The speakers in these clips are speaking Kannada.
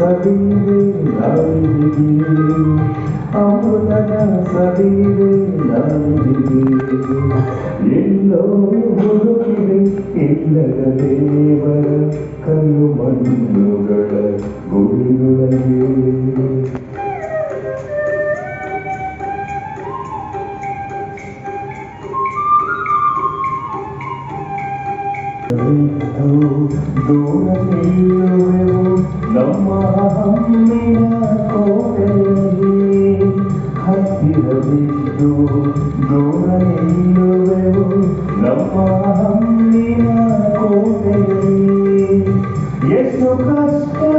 سبيل الله أمرنا سبيل الله لله إلا ديبر كل من نغلق ದೂರ ನಿಲ್ಲುವೆವು ನಮ್ಮ ಹಮ್ಮಿನ ಕೋಟೆಯಲ್ಲಿ ಹತ್ತಿರ ಬಿದ್ದು ದೂರ ನಿಲ್ಲುವೆವು ನಮ್ಮ ಹಮ್ಮಿನ ಕೋಟೆಯಲ್ಲಿ ಎಷ್ಟು ಕಷ್ಟವೋ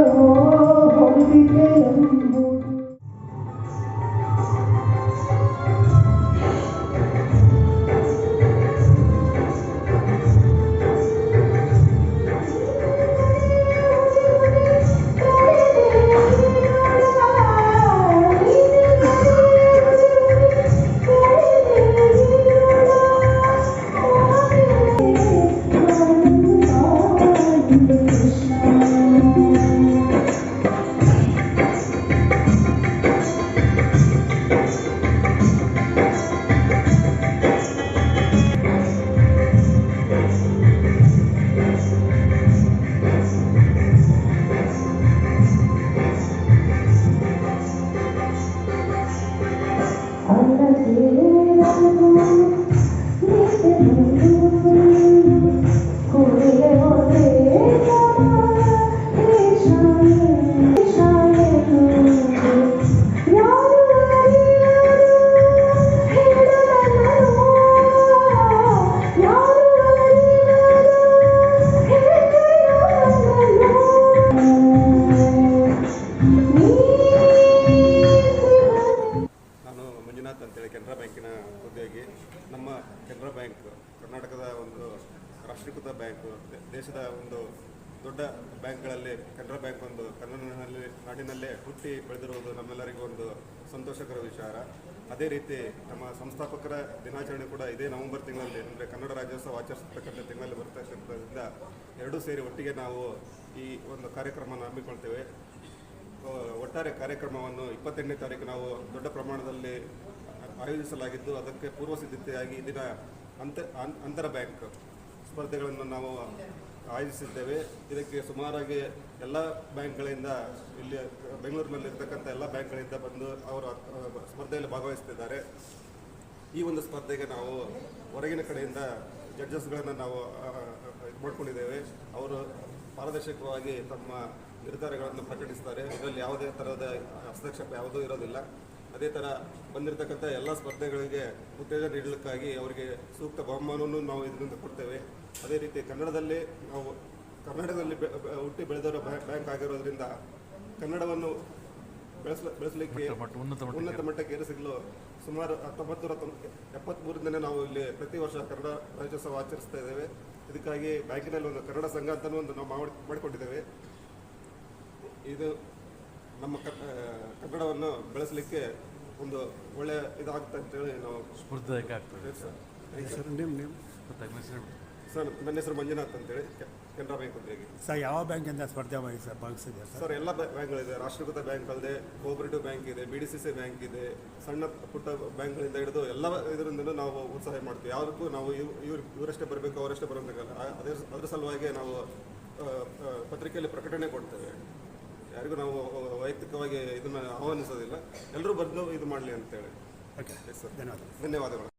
ಮಂಜುನಾಥ್ ಅಂತೇಳಿ ಕೆನರಾ ಬ್ಯಾಂಕಿನ ಉದ್ಯೋಗಿ ನಮ್ಮ ಕೆನರಾ ಬ್ಯಾಂಕ್, ಕರ್ನಾಟಕದ ಒಂದು ರಾಷ್ಟ್ರೀಕೃತ ಬ್ಯಾಂಕ್ ದೇಶದ ಒಂದು ದೊಡ್ಡ ಬ್ಯಾಂಕ್ಗಳಲ್ಲಿ, ಕೆನರಾ ಬ್ಯಾಂಕ್ ಒಂದು ಕನ್ನಡನಲ್ಲಿ ನಾಡಿನಲ್ಲಿ ಹುಟ್ಟಿ ಬೆಳೆದಿರುವುದು ನಮ್ಮೆಲ್ಲರಿಗೂ ಒಂದು ಸಂತೋಷಕರ ವಿಚಾರ. ಅದೇ ರೀತಿ ನಮ್ಮ ಸಂಸ್ಥಾಪಕರ ದಿನಾಚರಣೆ ಕೂಡ ಇದೇ ನವೆಂಬರ್ ತಿಂಗಳಲ್ಲಿ, ಅಂದರೆ ಕನ್ನಡ ರಾಜ್ಯೋತ್ಸವ ಆಚರಿಸತಕ್ಕಂಥ ತಿಂಗಳಲ್ಲಿ ಬರ್ತಕ್ಕಂಥದ್ರಿಂದ ಎರಡೂ ಸೇರಿ ಒಟ್ಟಿಗೆ ನಾವು ಈ ಒಂದು ಕಾರ್ಯಕ್ರಮವನ್ನು ಹಮ್ಮಿಕೊಳ್ತೇವೆ. ಒಟ್ಟಾರೆ ಕಾರ್ಯಕ್ರಮವನ್ನು ಇಪ್ಪತ್ತೆಂಟನೇ ತಾರೀಕು ನಾವು ದೊಡ್ಡ ಪ್ರಮಾಣದಲ್ಲಿ ಆಯೋಜಿಸಲಾಗಿದ್ದು, ಅದಕ್ಕೆ ಪೂರ್ವ ಸಿದ್ಧತೆಯಾಗಿ ದಿನ ಅಂತ ಅಂತರ ಬ್ಯಾಂಕ್ ಸ್ಪರ್ಧೆಗಳನ್ನು ನಾವು ಆಯೋಜಿಸಿದ್ದೇವೆ. ಇದಕ್ಕೆ ಸುಮಾರಾಗಿ ಎಲ್ಲ ಬ್ಯಾಂಕ್ಗಳಿಂದ, ಇಲ್ಲಿ ಬೆಂಗಳೂರಿನಲ್ಲಿರ್ತಕ್ಕಂಥ ಎಲ್ಲ ಬ್ಯಾಂಕ್ಗಳಿಂದ ಬಂದು ಅವರು ಸ್ಪರ್ಧೆಯಲ್ಲಿ ಭಾಗವಹಿಸ್ತಿದ್ದಾರೆ. ಈ ಒಂದು ಸ್ಪರ್ಧೆಗೆ ನಾವು ಹೊರಗಿನ ಕಡೆಯಿಂದ ಜಡ್ಜಸ್ಗಳನ್ನು ನಾವು ಇದು ಮಾಡ್ಕೊಂಡಿದ್ದೇವೆ. ಅವರು ಪಾರದರ್ಶಕವಾಗಿ ತಮ್ಮ ನಿರ್ಧಾರಗಳನ್ನು ಪ್ರಕಟಿಸ್ತಾರೆ. ಇದರಲ್ಲಿ ಯಾವುದೇ ಥರದ ಹಸ್ತಕ್ಷೇಪ ಯಾವುದೂ ಇರೋದಿಲ್ಲ. ಅದೇ ಥರ ಬಂದಿರತಕ್ಕಂಥ ಎಲ್ಲ ಸ್ಪರ್ಧೆಗಳಿಗೆ ಉತ್ತೇಜನ ನೀಡಲಿಕ್ಕಾಗಿ ಅವರಿಗೆ ಸೂಕ್ತ ಬಹುಮಾನವನ್ನು ನಾವು ಇದರಿಂದ ಕೊಡ್ತೇವೆ. ಅದೇ ರೀತಿ ಕನ್ನಡದಲ್ಲಿ ನಾವು ಕರ್ನಾಟಕದಲ್ಲಿ ಹುಟ್ಟಿ ಬೆಳೆದಿರೋ ಬ್ಯಾ- ಬ್ಯಾಂಕ್ ಆಗಿರೋದ್ರಿಂದ ಕನ್ನಡವನ್ನು ಬೆಳೆಸ ಬೆಳೆಸಲಿಕ್ಕೆ ಉನ್ನತ ಮಟ್ಟಕ್ಕೆ. ಏರಿಸಲು ಸುಮಾರು ಹತ್ತೊಂಬತ್ತು ನೂರ ನಾವು ಇಲ್ಲಿ ಪ್ರತಿ ವರ್ಷ ಕನ್ನಡ ರಾಜ್ಯೋತ್ಸವ ಆಚರಿಸ್ತಾ ಇದ್ದೇವೆ. ಇದಕ್ಕಾಗಿ ಬ್ಯಾಂಕಿನಲ್ಲಿ ಒಂದು ಕನ್ನಡ ಸಂಘ ಅಂತಲೂ ಒಂದು ನಾವು ಮಾಡಿ ಮಾಡಿಕೊಂಡಿದ್ದೇವೆ. ಇದು ನಮ್ಮ ಕನ್ನಡವನ್ನು ಬೆಳೆಸಲಿಕ್ಕೆ ಒಂದು ಒಳ್ಳೆಯ ಇದಾಗುತ್ತೆ ಅಂತೇಳಿ ನಾವು ಸ್ಫೂರ್ತಿದಾಯಕ ಆಗ್ತದೆ ಸರ್. ಸರ್ ನಿಮ್ಮ ನೇಮ್. ಸರ್. ನನ್ನ ಹೆಸರು ಮಂಜುನಾಥ್ ಅಂತೇಳಿ. ಕೆನರಾ ಬ್ಯಾಂಕ್ ಉದ್ಯೋಗಿ ಸರ್ ಯಾವ ಬ್ಯಾಂಕಿಂದ ಸ್ಪರ್ಧೆ ಮಾಡಿ ಸರ್ ಭಾಗಿಸಿದೆ ಸರ್? ಸರ್ ಎಲ್ಲ ಬ್ಯಾ- ಬ್ಯಾಂಕ್ಗಳಿದೆ. ರಾಷ್ಟ್ರೀಕೃತ ಬ್ಯಾಂಕ್ ಅಲ್ಲದೆ ಕೋಆಪರೇಟಿವ್ ಬ್ಯಾಂಕ್ ಇದೆ B D C C bank ಇದೆ ಸಣ್ಣ ಪುಟ್ಟ ಬ್ಯಾಂಕ್ಗಳಿಂದ ಹಿಡಿದು ಎಲ್ಲ ಇದರಿಂದ ನಾವು ಉತ್ಸಾಹ ಮಾಡ್ತೀವಿ. ಯಾವುದಕ್ಕೂ ನಾವು ಇವ್ ಇವ್ರು ಇವರಷ್ಟೇ ಬರಬೇಕು ಅವರಷ್ಟೇ ಬರಬೇಕಲ್ಲ ಅದೇ ಅದ್ರ ಸಲುವಾಗಿ ನಾವು ಪತ್ರಿಕೆಯಲ್ಲಿ ಪ್ರಕಟಣೆ ಕೊಡ್ತೇವೆ. ಯಾರಿಗೂ ನಾವು ವೈಯಕ್ತಿಕವಾಗಿ ಇದನ್ನು ಆಹ್ವಾನಿಸೋದಿಲ್ಲ. ಎಲ್ಲರೂ ಬಂದು ಇದು ಮಾಡಲಿ ಅಂತೇಳಿ. ಓಕೆ ಧನ್ಯವಾದ ಧನ್ಯವಾದಗಳು.